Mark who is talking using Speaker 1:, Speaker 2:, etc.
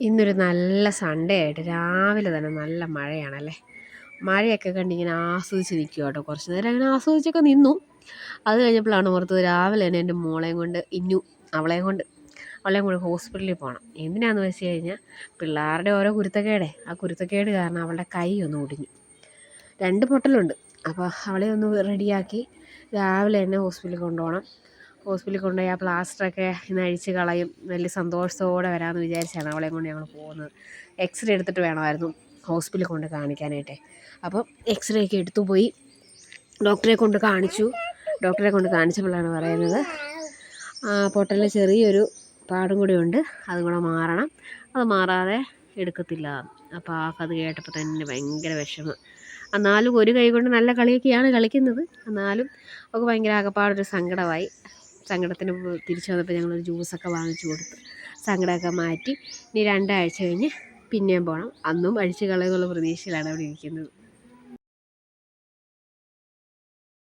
Speaker 1: ഇന്നൊരു നല്ല സൺഡേ ആയിട്ട് രാവിലെ തന്നെ നല്ല മഴയാണല്ലേ? മഴയൊക്കെ കണ്ടിങ്ങനെ ആസ്വദിച്ച് നിൽക്കുക കേട്ടോ. കുറച്ച് നേരം അങ്ങനെ ആസ്വദിച്ചൊക്കെ നിന്നു. അത് കഴിഞ്ഞപ്പോഴാണ് ഓർത്തത് രാവിലെ തന്നെ എന്റെ മോളെയും കൊണ്ട് ഇന്നു അവളെയും കൊണ്ട് അവളെയും കൊണ്ട് ഹോസ്പിറ്റലിൽ പോകണം എന്തിനാന്ന് വെച്ച് കഴിഞ്ഞാൽ പിള്ളേരുടെ ഓരോ കുരുത്തക്കേടെ. ആ കുരുത്തക്കേട് കാരണം അവളുടെ കൈ ഒന്ന് ഒടിഞ്ഞു. രണ്ട് പൊട്ടലുണ്ട്. അപ്പോൾ അവളെ ഒന്ന് റെഡിയാക്കി രാവിലെ തന്നെ ഹോസ്പിറ്റലിൽ കൊണ്ടുപോകണം. ഹോസ്പിറ്റലിൽ കൊണ്ടുപോയി ആ പ്ലാസ്റ്ററൊക്കെ ഇന്ന് അഴിച്ച് കളയും. വലിയ സന്തോഷത്തോടെ വരാമെന്ന് വിചാരിച്ചാണ് അവളെയും കൊണ്ട് ഞങ്ങൾ പോകുന്നത്. എക്സ്റേ എടുത്തിട്ട് വേണമായിരുന്നു ഹോസ്പിറ്റലിൽ കൊണ്ട് കാണിക്കാനായിട്ട്. അപ്പം എക്സ്റേ ഒക്കെ എടുത്തു പോയി. ഡോക്ടറെ കൊണ്ട് കാണിച്ചു. ഡോക്ടറെ കൊണ്ട് കാണിച്ചപ്പോഴാണ് പറയുന്നത് പൊട്ടലിൽ ചെറിയൊരു പാടും കൂടി ഉണ്ട്. അതും കൂടെ മാറണം. അത് മാറാതെ എടുക്കത്തില്ല. അപ്പോൾ ആ കഥ കേട്ടപ്പോൾ തന്നെ ഭയങ്കര വിഷമം. എന്നാലും ഒരു കൈ കൊണ്ട് നല്ല കളിയൊക്കെയാണ് കളിക്കുന്നത്. എന്നാലും അവൾക്ക് ഭയങ്കര ആകപ്പാടൊരു സങ്കടമായി. സങ്കടത്തിന് തിരിച്ചു വന്നപ്പോൾ ഞങ്ങളൊരു ജ്യൂസൊക്കെ വാങ്ങിച്ചു കൊടുത്തു സങ്കടമൊക്കെ മാറ്റി ഇനി രണ്ടാഴ്ച കഴിഞ്ഞ് പിന്നെയും പോകണം അന്നും അഴിച്ച് കളയുമെന്നുള്ള പ്രതീക്ഷയിലാണ് അവിടെ ഇരിക്കുന്നത്.